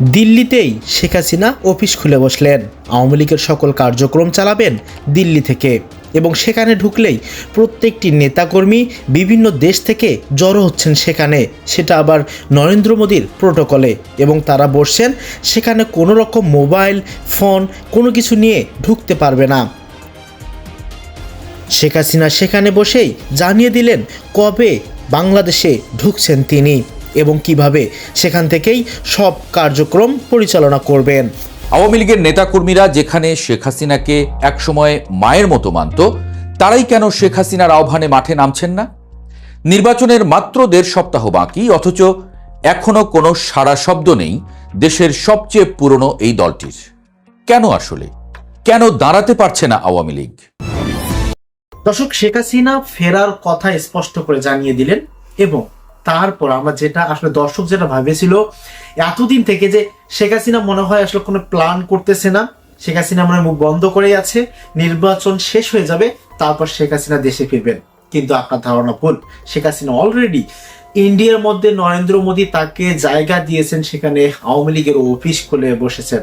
দিল্লিতেই Sheikh Hasina office খুলে বসলেন। আওয়ামী লীগের সকল কার্যক্রম চালাবেন দিল্লি থেকে এবং সেখানে ঢুকলেই প্রত্যেকটি নেতাকর্মী বিভিন্ন দেশ থেকে জড়ো হচ্ছেন সেখানে। সেটা আবার নরেন্দ্র মোদীর প্রোটোকলে এবং তারা বসছেন সেখানে কোনো রকম মোবাইল, ফোন, কোনো কিছু নিয়ে ঢুকতে পারবে না। শেখ হাসিনা সেখানে বসেই জানিয়ে দিলেন কবে বাংলাদেশে ঢুকছেন তিনি। এবং কীভাবে সেখান থেকেই সব কার্যক্রম পরিচালনা করবেন। আওয়ামী লীগের নেতাকর্মীরা যেখানে শেখ হাসিনাকে একসময় মায়ের মতো মানত তারাই কেন শেখ হাসিনার আহ্বানে মাঠে নামছেন না? নির্বাচনের মাত্র দেড় সপ্তাহ বাকি অথচ এখনও কোনো সারা শব্দ নেই দেশের সবচেয়ে পুরনো এই দলটির। কেন আসলে? কেন দাঁড়াতে পারছে না আওয়ামী লীগ? দর্শক শেখ হাসিনা ফেরার কথা স্পষ্ট করে জানিয়ে দিলেন এবং তারপর আমরা যেটা আসলে দর্শক যেটা ভাবেছিল এতদিন থেকে যে শেখ হাসিনা মনে হয় আসলে কোনো প্ল্যান করতেছে না, শেখ হাসিনা মনে মুখ বন্ধ করেই আছে, নির্বাচন শেষ হয়ে যাবে, তারপর শেখ হাসিনা দেশে ফিরবেন। কিন্তু আপনার ধারণা ভুল, শেখ হাসিনা অলরেডি ইন্ডিয়ার মধ্যে নরেন্দ্র মোদী তাকে জায়গা দিয়েছেন, সেখানে আওয়ামী লীগের অফিস খুলে বসেছেন।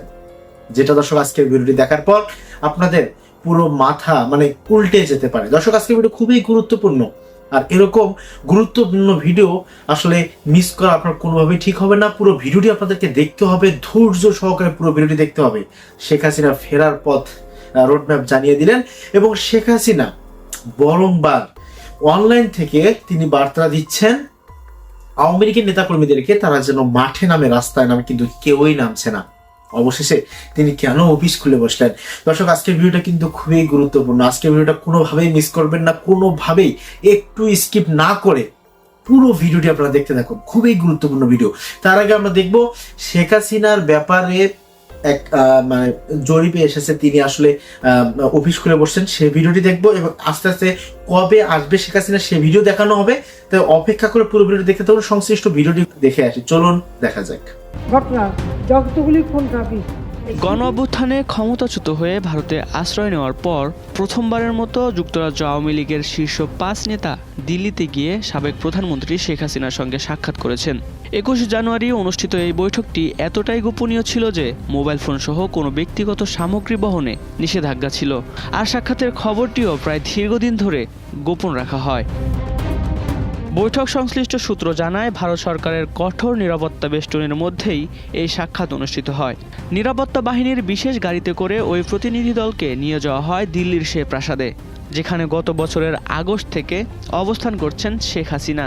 যেটা দর্শক আজকের ভিডিওটি দেখার পর আপনাদের পুরো মাথা মানে উল্টে যেতে পারে। দর্শক, আজকের ভিডিও খুবই গুরুত্বপূর্ণ। আর এরকম গুরুত্বপূর্ণ ভিডিও আসলে মিস করা আপনার কোনোভাবেই ঠিক হবে না। পুরো ভিডিওটি আপনাদেরকে দেখতে হবে, ধৈর্য সহকারে পুরো ভিডিওটি দেখতে হবে। শেখ হাসিনা ফেরার পথ রোডম্যাপ জানিয়ে দিলেন এবং শেখ হাসিনা বরংবার অনলাইন থেকে তিনি বার্তা দিচ্ছেন, আওয়ামী লীগের নেতাকর্মীদেরকে তারা যেন মাঠে নামে, রাস্তায় নামে, কিন্তু কেউই নামছে না। অবশেষে তিনি কেন অফিস খুলে বসলেন? দর্শক, আজকের ভিডিওটা কিন্তু খুবই গুরুত্বপূর্ণ। আজকের ভিডিওটা কোনোভাবেই মিস করবেন না, কোনোভাবেই একটু স্কিপ না করে পুরো ভিডিওটি আপনারা দেখতে থাকুন। খুবই গুরুত্বপূর্ণ ভিডিও তার আগে আমরা দেখব শেখ হাসিনার ব্যাপারে এক মানে জরিপে এসেছে তিনি আসলে অফিস খুলে বসছেন, সে ভিডিওটি দেখব এবং আস্তে আস্তে কবে আসবে শেখ হাসিনা সে ভিডিও দেখানো হবে। তাই অপেক্ষা করে পুরো ভিডিওটি দেখতে তখন সংশ্লিষ্ট ভিডিওটি দেখে আসি। চলুন, দেখা যাক। ঘটনা যতগুলি কোন ট্রাফিক গণ অভ্যুত্থানে ক্ষমতাচ্যুত হয়ে ভারতে আশ্রয় নেওয়ার পর প্রথমবারের মতো যুক্তরাজ্য আওয়ামী লীগের শীর্ষ পাঁচ নেতা দিল্লিতে গিয়ে সাবেক প্রধানমন্ত্রী শেখ হাসিনার সঙ্গে সাক্ষাৎ করেছেন। একুশে জানুয়ারি অনুষ্ঠিত এই বৈঠকটি এতটাই গোপনীয় ছিল যে মোবাইল ফোন সহ কোনো ব্যক্তিগত সামগ্রী বহনে নিষেধাজ্ঞা ছিল। আর সাক্ষাতের খবরটিও প্রায় দীর্ঘদিন ধরে গোপন রাখা হয়। বৈঠক সংশ্লিষ্ট সূত্র জানায়, ভারত সরকারের কঠোর নিরাপত্তা বেষ্টনের মধ্যেই এই সাক্ষাৎ অনুষ্ঠিত হয়। নিরাপত্তা বাহিনীর বিশেষ গাড়িতে করে ওই প্রতিনিধি দলকে নিয়ে যাওয়া হয় দিল্লির সে প্রাসাদে, যেখানে গত বছরের আগস্ট থেকে অবস্থান করছেন শেখ হাসিনা।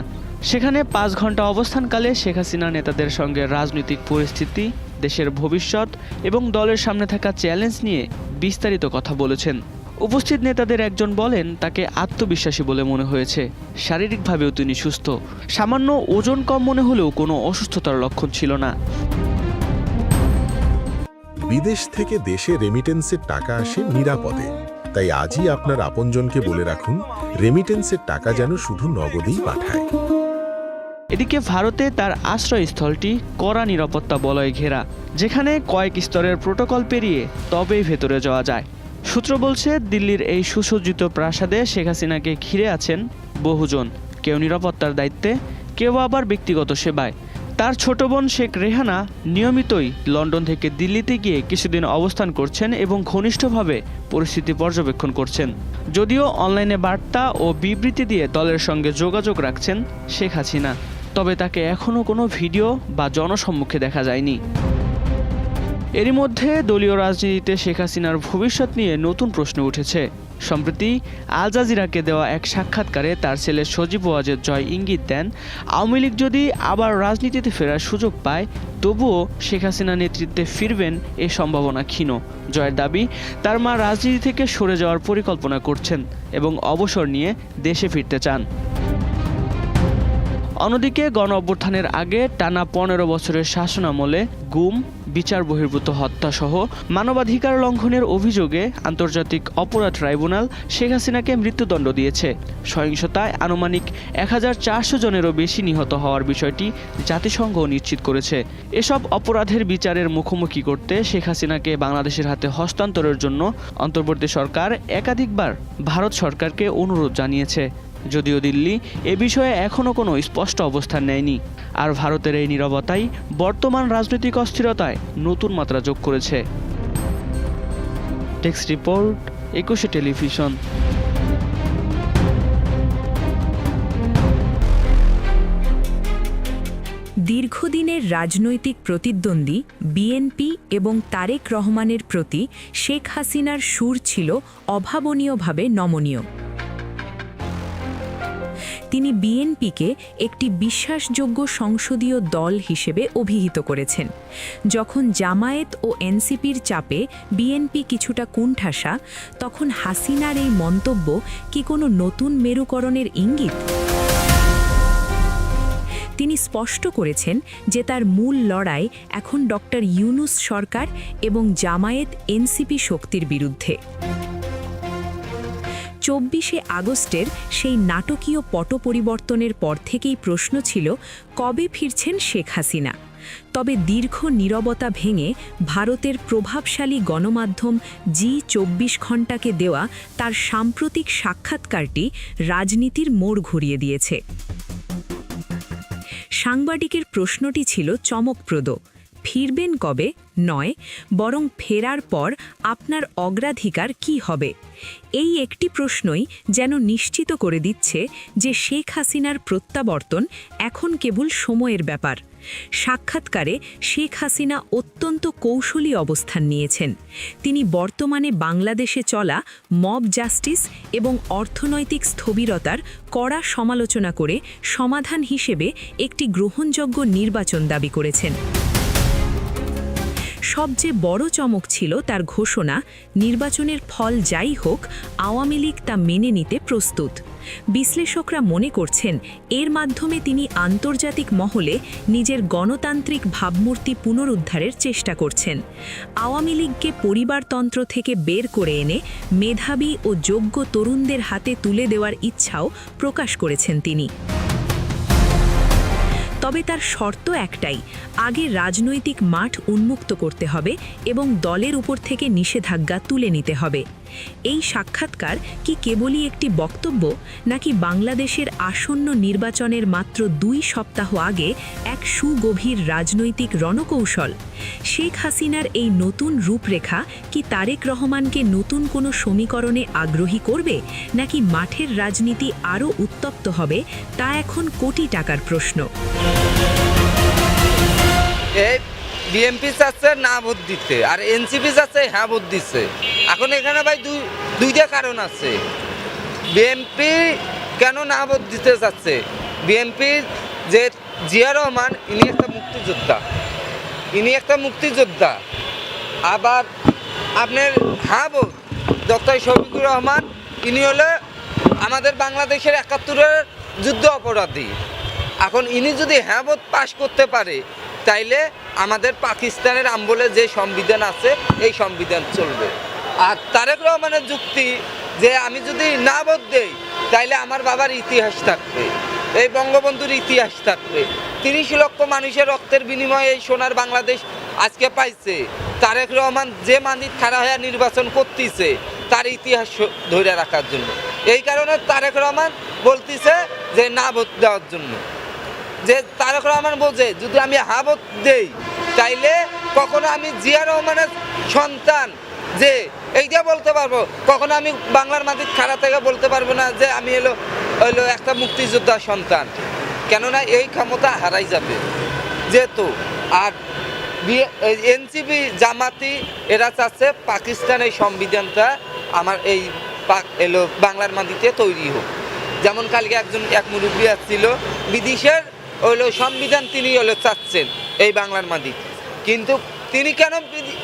সেখানে পাঁচ ঘণ্টা অবস্থানকালে শেখ হাসিনা নেতাদের সঙ্গে রাজনৈতিক পরিস্থিতি, দেশের ভবিষ্যৎ এবং দলের সামনে থাকা চ্যালেঞ্জ নিয়ে বিস্তারিত কথা বলেছেন। উপস্থিত নেতাদের একজন বলেন তাকে আত্মবিশ্বাসী বলে মনে হয়েছে। শারীরিকভাবেও তিনি সুস্থ। সামান্য ওজন কম মনে হলেও কোনো অসুস্থতার লক্ষণ ছিল না। বিদেশ থেকে দেশে রেমিটেন্সের টাকা আসে নিরাপদে। তাই আজই আপনার আপনজনকে বলে রাখুন রেমিটেন্সের টাকা যেন শুধু নগদেই পাঠায়। এদিকে ভারতে তার আশ্রয়স্থলটি কড়া নিরাপত্তা বলয় ঘেরা যেখানে কয়েক স্তরের প্রোটোকল পেরিয়ে তবেই ভেতরে যাওয়া যায়। সূত্র বলছে, দিল্লির এই সুসজ্জিত প্রাসাদে শেখ হাসিনাকে ঘিরে আছেন বহুজন। কেউ নিরাপত্তার দায়িত্বে, কেউ আবার ব্যক্তিগত সেবায়। তার ছোট বোন শেখ রেহানা নিয়মিতই লন্ডন থেকে দিল্লিতে গিয়ে কিছুদিন অবস্থান করছেন এবং ঘনিষ্ঠভাবে পরিস্থিতি পর্যবেক্ষণ করছেন। যদিও অনলাইনে বার্তা ও বিবৃতি দিয়ে দলের সঙ্গে যোগাযোগ রাখছেন শেখ হাসিনা, তবে তাকে এখনও কোনো ভিডিও বা জনসম্মুখে দেখা যায়নি। এরই মধ্যে দলীয় রাজনীতিতে শেখ হাসিনার ভবিষ্যৎ নিয়ে নতুন প্রশ্ন উঠেছে। সম্প্রতি আল জাজিরাকে দেওয়া এক সাক্ষাৎকারে তার ছেলে সজীব ওয়াজেদ জয় ইঙ্গিত দেন, আওয়ামী লীগ যদি আবার রাজনীতিতে ফেরার সুযোগ পায়, তবুও শেখ হাসিনা নেতৃত্বে ফিরবেন এ সম্ভাবনা ক্ষীণ। জয়ের দাবি, তার মা রাজনীতি থেকে সরে যাওয়ার পরিকল্পনা করছেন এবং অবসর নিয়ে দেশে ফিরতে চান। অন্যদিকে গণ অভ্যুত্থানের আগে টানা পনেরো বছরের শাসনামলে গুম, বিচার বহির্ভূত হত্যাসহ মানবাধিকার লঙ্ঘনের অভিযোগে আন্তর্জাতিক অপরাধ ট্রাইব্যুনাল শেখ হাসিনাকে মৃত্যুদণ্ড দিয়েছে। সহিংসতায় আনুমানিক এক হাজার চারশো জনেরও বেশি নিহত হওয়ার বিষয়টি জাতিসংঘ নিশ্চিত করেছে। এসব অপরাধের বিচারের মুখোমুখি করতে শেখ হাসিনাকে বাংলাদেশের হাতে হস্তান্তরের জন্য অন্তর্বর্তী সরকার একাধিকবার ভারত সরকারকে অনুরোধ জানিয়েছে। যদিও দিল্লি এ বিষয়ে এখনও কোনো স্পষ্ট অবস্থান নেয়নি। আর ভারতের এই নিরবতাই বর্তমান রাজনৈতিক অস্থিরতায় নতুন মাত্রা যোগ করেছে। Text report, Ekushey television. দীর্ঘদিনের রাজনৈতিক প্রতিদ্বন্দ্বী বিএনপি এবং তারেক রহমানের প্রতি শেখ হাসিনার সুর ছিল অভাবনীয়ভাবে নমনীয়। তিনি বিএনপিকে একটি বিশ্বাসযোগ্য সংসদীয় দল হিসেবে অভিহিত করেছেন। যখন জামায়েত ও এনসিপির চাপে বিএনপি কিছুটা কুণ্ঠাসা, তখন হাসিনার এই মন্তব্য কি কোনো নতুন মেরুকরণের ইঙ্গিত? তিনি স্পষ্ট করেছেন যে তার মূল লড়াই এখন ডক্টর ইউনুস সরকার এবং জামায়েত এনসিপি শক্তির বিরুদ্ধে। চব্বিশে আগস্টের সেই নাটকীয় পট পরিবর্তনের পর থেকেই প্রশ্ন ছিল, কবে ফিরছেন শেখ হাসিনা? তবে দীর্ঘ নীরবতা ভেঙে ভারতের প্রভাবশালী গণমাধ্যম জি চব্বিশ ঘণ্টাকে দেওয়া তার সাম্প্রতিক সাক্ষাৎকারটি রাজনীতির মোড় ঘুরিয়ে দিয়েছে। সাংবাদিকের প্রশ্নটি ছিল চমকপ্রদ। ফিরবেন কবে? নয়, বরং ফেরার পর আপনার অগ্রাধিকার কি হবে? এই একটি প্রশ্নই যেন নিশ্চিত করে দিচ্ছে যে শেখ হাসিনার প্রত্যাবর্তন এখন কেবল সময়ের ব্যাপার। সাক্ষাৎকারে শেখ হাসিনা অত্যন্ত কৌশলী অবস্থান নিয়েছেন। তিনি বর্তমানে বাংলাদেশে চলা মব জাস্টিস এবং অর্থনৈতিক স্থবিরতার কড়া সমালোচনা করে সমাধান হিসেবে একটি গ্রহণযোগ্য নির্বাচন দাবি করেছেন। সবচেয়ে বড় চমক ছিল তার ঘোষণা, নির্বাচনের ফল যাই হোক, আওয়ামী লীগ তা মেনে নিতে প্রস্তুত। বিশ্লেষকরা মনে করছেন, এর মাধ্যমে তিনি আন্তর্জাতিক মহলে নিজের গণতান্ত্রিক ভাবমূর্তি পুনরুদ্ধারের চেষ্টা করছেন। আওয়ামী লীগকে পরিবারতন্ত্র থেকে বের করে এনে মেধাবী ও যোগ্য তরুণদের হাতে তুলে দেওয়ার ইচ্ছাও প্রকাশ করেছেন তিনি। তবে তার শর্ত একটাই, আগে রাজনৈতিক মাঠ উন্মুক্ত করতে হবে এবং দলের উপর থেকে নিষেধাজ্ঞা তুলে নিতে হবে। এই সাক্ষাৎকার কি কেবলই একটি বক্তব্য, নাকি বাংলাদেশের আসন্ন নির্বাচনের মাত্র দুই সপ্তাহ আগে এক সুগভীর রাজনৈতিক রণকৌশল? শেখ হাসিনার এই নতুন রূপরেখা কি তারেক রহমানকে নতুন কোনো সমীকরণে আগ্রহী করবে, নাকি মাঠের রাজনীতি আরও উত্তপ্ত হবে, তা এখন কোটি টাকার প্রশ্ন। বিএমপি চাচ্ছে, না ভোট দিতে। আর এনসিপি চাচ্ছে হ্যাঁ ভোট দিচ্ছে। এখন এখানে ভাই দুই, দুইটা কারণ আছে। বিএমপি কেন না ভোট দিতে চাচ্ছে? বিএমপি যে জিয়া রহমান, ইনি একটা মুক্তিযোদ্ধা। ইনি একটা মুক্তিযোদ্ধা। আবার আপনার হ্যাঁ ভোট। ডক্টর শফিকুর রহমান, ইনি হলে আমাদের বাংলাদেশের একাত্তরের যুদ্ধ অপরাধী। এখন ইনি যদি হ্যাঁ ভোট পাশ করতে পারে, তাইলে আমাদের পাকিস্তানের আম্বলে যে সংবিধান আছে, এই সংবিধান চলবে। আর তারেক রহমানের যুক্তি যে আমি যদি না ভোট দেই, তাইলে আমার বাবার ইতিহাস থাকবে, এই বঙ্গবন্ধুর ইতিহাস থাকবে। তিরিশ লক্ষ মানুষের রক্তের বিনিময়ে এই সোনার বাংলাদেশ আজকে পাইছে। তারেক রহমান যে মানিক খাড়া হয়ে নির্বাচন করতেছে, তার ইতিহাস ধরে রাখার জন্য। এই কারণে তারেক রহমান বলতিছে যে না ভোট দেওয়ার জন্য। যে তারক রহমান বলছে, যদি আমি হাবত দেই, তাইলে কখনো আমি জিয়া রহমানের সন্তান যে এইটা বলতে পারব, কখনো আমি বাংলার মাটির খাড়া থেকে বলতে পারব না যে, আমি এলো হইল একটা মুক্তিযোদ্ধার সন্তান। কেননা এই ক্ষমতা হারাই যাবে। যেহেতু, আর এনসিপি জামাতি, এরা চাচ্ছে পাকিস্তানের সংবিধানটা আমার এই পাক- এলো বাংলার মাটিতে তৈরি হোক। যেমন কালকে একজন, এক মুরব্বী আসছিল, বিদেশের হইল সংবিধান তিনি হলো চাচ্ছেন এই বাংলার মাটি। কিন্তু তিনি কেন বিদে-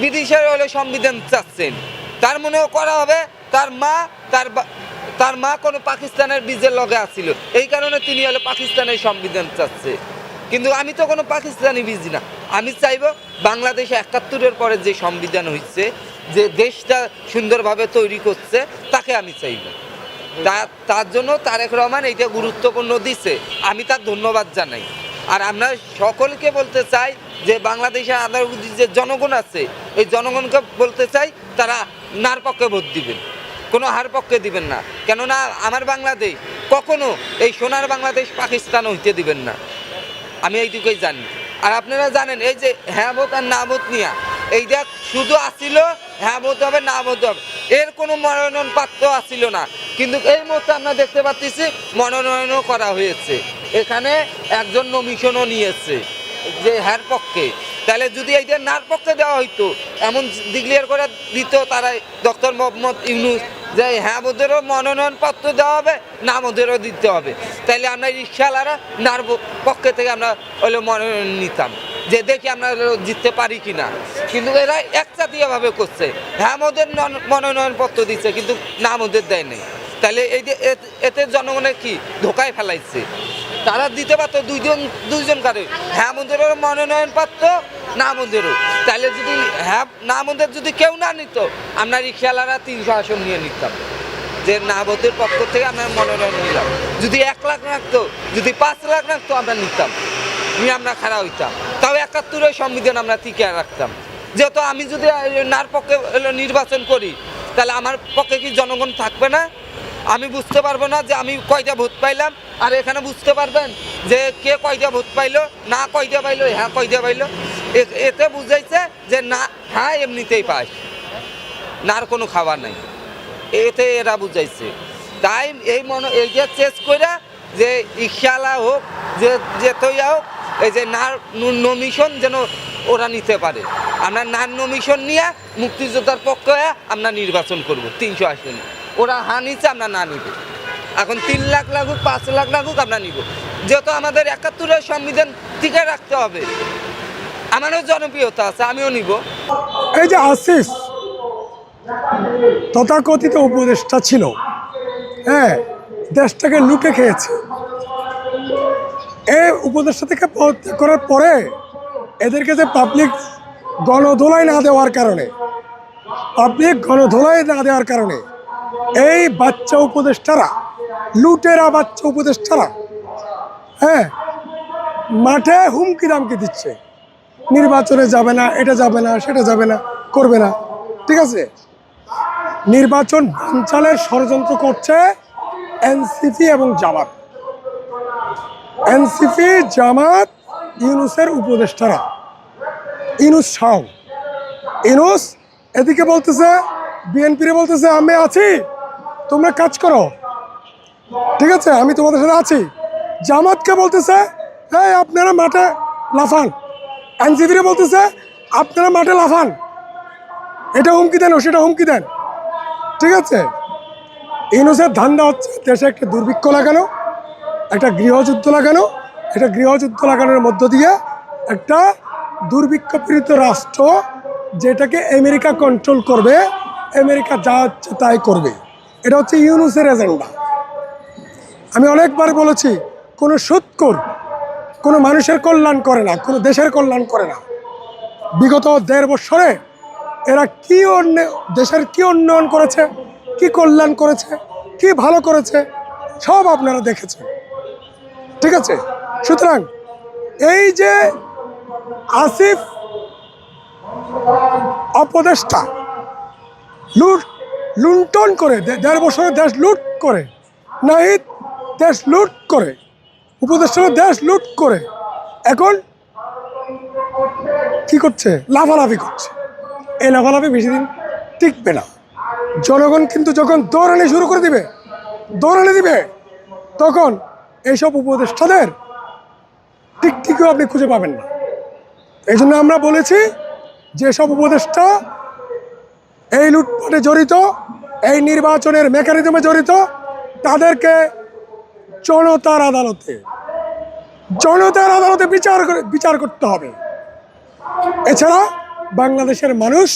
বিদেশের হলো সংবিধান চাচ্ছেন? তার মনেও করা হবে, তার মা, তার তার মা কোনো পাকিস্তানের বীজের লগে আসছিল এই কারণে তিনি হলো পাকিস্তানের সংবিধান চাচ্ছে। কিন্তু আমি তো কোনো পাকিস্তানি বীজ না। আমি চাইব বাংলাদেশে একাত্তরের পরে যে সংবিধান হচ্ছে যে দেশটা সুন্দরভাবে তৈরি করছে, তাকে আমি চাইব। তার জন্য তারেক রহমান এইটা গুরুত্বপূর্ণ দিচ্ছে আমি তার ধন্যবাদ জানাই। আর আমরা সকলকে বলতে চাই যে বাংলাদেশের আধার যে জনগণ আছে, এই জনগণকে বলতে চাই, তারা নার পক্ষে ভোট দিবেন। কোনো হার পক্ষে দিবেন না। কেননা আমার বাংলাদেশ কখনো এই সোনার বাংলাদেশ পাকিস্তান হইতে দিবেন না। আমি এইটুকুই জানি। আর আপনারা জানেন, এই যে হ্যাঁ বোধ আর না বোধ নিয়া এইটা শুধু আসিল হ্যাঁ বোধ হবে, না বোধ হবে। এর কোনো মনোনয়ন পাত্র আসিল না। কিন্তু এই মুহূর্তে আমরা দেখতে পাচ্ছি মনোনয়নও করা হয়েছে। এখানে একজন নমিশনও নিয়েছে যে হ্যার পক্ষে। তাহলে যদি এইটা নার পক্ষে দেওয়া হইতো, এমন ডিক্লিয়ার করে দিত তারা ডক্টর মোহাম্মদ ইউনুস যে হ্যাঁ ওদেরও মনোনয়ন পত্র দেওয়া হবে, না ওদেরও দিতে হবে। তাইলে আমরা রিক্সাওয়ালারা নার পক্ষে থেকে আমরা হলো মনোনয়ন নিতাম। যে দেখি আমরা জিততে পারি কি না কিন্তু এরা একচাতীয়ভাবে করছে। হ্যাঁ ওদের মনোনয়ন পত্র দিচ্ছে, কিন্তু নাম ওদের দেয় নেই। তাহলে এই যে এতে জনগণের কি ধোকায় ফেলাইছে? তারা দিতে পারতো দুইজন দুইজন কারে। হ্যাঁ মন্দিরের মনোনয়ন পাত্র না মন্দিরও তাহলে যদি হ্যাঁ না মন্দির যদি কেউ না নিত, আমরা রিক্সাওয়ালারা তিনশো আসন নিয়ে নিতাম। যে না বোধের পক্ষ থেকে আমরা মনোনয়ন নিলাম। যদি এক লাখ রাখতো, যদি পাঁচ লাখ রাখতো, আমরা নিতাম। নিয়ে আমরা খাড়া হইতাম। তাও একাত্তরের সংবিধান আমরা টিকে রাখতাম। যেহেতু আমি যদি নার পক্ষে নির্বাচন করি, তাহলে আমার পক্ষে কি জনগণ থাকবে না? আমি বুঝতে পারব না যে আমি কয়টা ভোট পাইলাম। আর এখানে বুঝতে পারবেন যে কে কয়টা ভোট পাইলো, না কয়টা পাইলো হ্যাঁ কয়টা পাইলো। এতে বুঝাইছে যে না হ্যাঁ এমনিতেই পাস না আর কোনো খাবার নাই। এতে এরা বুঝাইছে। তাই এই মনে এই যে চেস করে যে ইশালা হোক, যে যেতই হোক, এই যে নার নমিশন যেন ওরা নিতে পারে। আমরা নার নমিশন নিয়ে মুক্তিযোদ্ধার পক্ষে হয়ে আমরা নির্বাচন করব, তিনশো আসনে ওরা হা নিচ্ছে, আমরা না নিব। এখন তিন লাখ লাগুক, পাঁচ লাখ লাগুক, আমরা নিব। যেহেতু আমাদের একাত্তরের সংবিধান টিকে রাখতে হবে। আমারও জনপ্রিয়তা আছে, আমিও নিব। এই যে আসিফ তথাকথিত উপদেষ্টা ছিল হ্যাঁ দেশটাকে লুটে খেয়েছে। এই উপদেষ্টা থেকে পদত্যাগ করার পরে এদেরকে যে পাবলিক গণধোলাই না দেওয়ার কারণে পাবলিক গণধোলাই না দেওয়ার কারণে এই বাচ্চা উপদেষ্টারা, লুটেরা বাচ্চা উপদেষ্টারা হ্যাঁ মাঠে হুমকি দামকি দিচ্ছে। নির্বাচনে যাবে না, এটা যাবে না, সেটা যাবে না, করবে না। ঠিক আছে? নির্বাচন বানচালের ষড়যন্ত্র করছে এনসিপি এবং জামাত। এনসিপি, জামাত, ইউনুসের উপদেষ্টারা। ইনুস সাও ইনুস, এদিকে বলতেছে, বিএনপিরে বলতেছে, আমি আছি। তোমরা কাজ করো। ঠিক আছে, আমি তোমাদের সাথে আছি। জামাতকে বলতেছে হ্যাঁ আপনারা মাঠে লাফান। এনসিপিরে বলতেছে, আপনারা মাঠে লাফান। এটা হুমকি দেন ও, সেটা হুমকি দেন। ঠিক আছে? ইনুসের ধান্দা হচ্ছে, দেশে একটা দুর্ভিক্ষ লাগানো। একটা গৃহযুদ্ধ লাগানো, এটা গৃহযুদ্ধ লাগানোর মধ্য দিয়ে একটা দুর্ভিক্ষপীড়িত রাষ্ট্র যেটাকে আমেরিকা কন্ট্রোল করবে, আমেরিকা যা হচ্ছে তাই করবে। এটা হচ্ছে ইউনুসের এজেন্ডা আমি অনেকবার বলেছি, কোনো সুৎকর কোনো মানুষের কল্যাণ করে না, কোনো দেশের কল্যাণ করে না। বিগত দেড় বছরে এরা কি অন্য, দেশের কি উন্নয়ন করেছে, কি কল্যাণ করেছে, কি ভালো করেছে, সব আপনারা দেখেছেন। ঠিক আছে? সুতরাং এই যে আসিফ অপদেষ্টা লুট, লুণ্ঠন করে দেড় বছরে দেশ লুট করে, নাহিদ দেশ লুট করে, উপদেষ্টারা দেশ লুট করে, এখন কি করছে? লাফালাফি করছে। এই লাফালাফি বেশি দিন টিকবে না। জনগণ কিন্তু যখন দৌড়ানি শুরু করে দিবে, দৌড়ানি দিবে, তখন এইসব উপদেষ্টাদের টিকটিকিও আপনি খুঁজে পাবেন না। এই জন্য আমরা বলেছি যে সব উপদেষ্টা এই লুটপাটে জড়িত, এই নির্বাচনের মেকানিজমে জড়িত, তাদেরকে জনতার আদালতে জনতার আদালতে বিচার বিচার করতে হবে। এছাড়া বাংলাদেশের মানুষ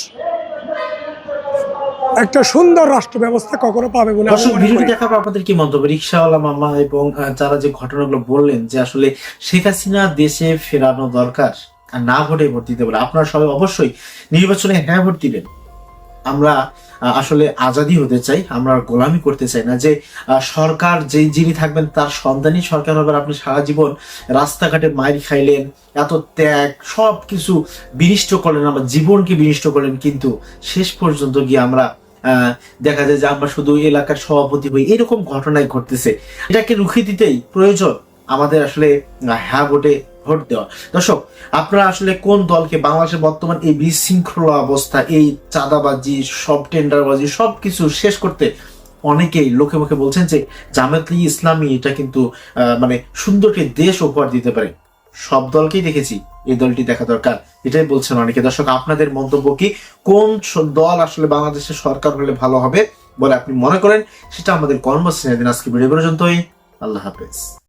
একটা সুন্দর রাষ্ট্র ব্যবস্থা কখনো পাবে বলে দর্শক ভিডিওটি দেখার আপনাদের কি মন্তব্য? রিক্সাওয়ালা মামা এবং যারা যে ঘটনাগুলো বললেন যে আসলে শেখ হাসিনা দেশে ফেরানো দরকার আর না ভোটে ভোট দিতে বলে আপনারা সবাই অবশ্যই নির্বাচনে হ্যাঁ ভোট দিবেন। আমরা আসলে আজাদি হতে চাই, আমরা গোলামি করতে চাই না যে সরকার যে যিনি থাকবেন তার সন্তানই সরকার হবে আপনি সারা জীবন রাস্তাঘাটে মাইর খাইলেন, এত ত্যাগ সব কিছু বিনিষ্ট করলেন, আমার জীবনকে বিনিষ্ট করলেন, কিন্তু শেষ পর্যন্ত গিয়ে আমরা দেখা যায় যে আমরা শুধু এলাকার সভাপতি হই, এরকম ঘটনাই ঘটতেছে। এটাকে রুখে দিতেই প্রয়োজন আমাদের আসলে হ্যাঁ ভোটে ভোট দেওয়া। দর্শক, আপনারা আসলে কোন দলকে বাংলাদেশের বর্তমান এই বিশৃঙ্খলা অবস্থা, এই চাঁদাবাজি, সব টেন্ডারবাজি সব কিছু শেষ করতে অনেকেই লোকে মুখে বলছেন যে জামায়াত ইসলামী এটা কিন্তু মানে সুন্দর একটি দেশ উপহার দিতে পারে। সব দলকেই দেখেছি এই দলটি দেখা দরকার, এটাই বলছেন অনেকে। দর্শক, আপনাদের মন্তব্য কি? কোন দল আসলে বাংলাদেশের সরকার হলে ভালো হবে বলে আপনি মনে করেন? সেটা আমাদের কর্মসূচি দিন আজকে ভিডিও পর্যন্তই। আল্লাহ হাফেজ।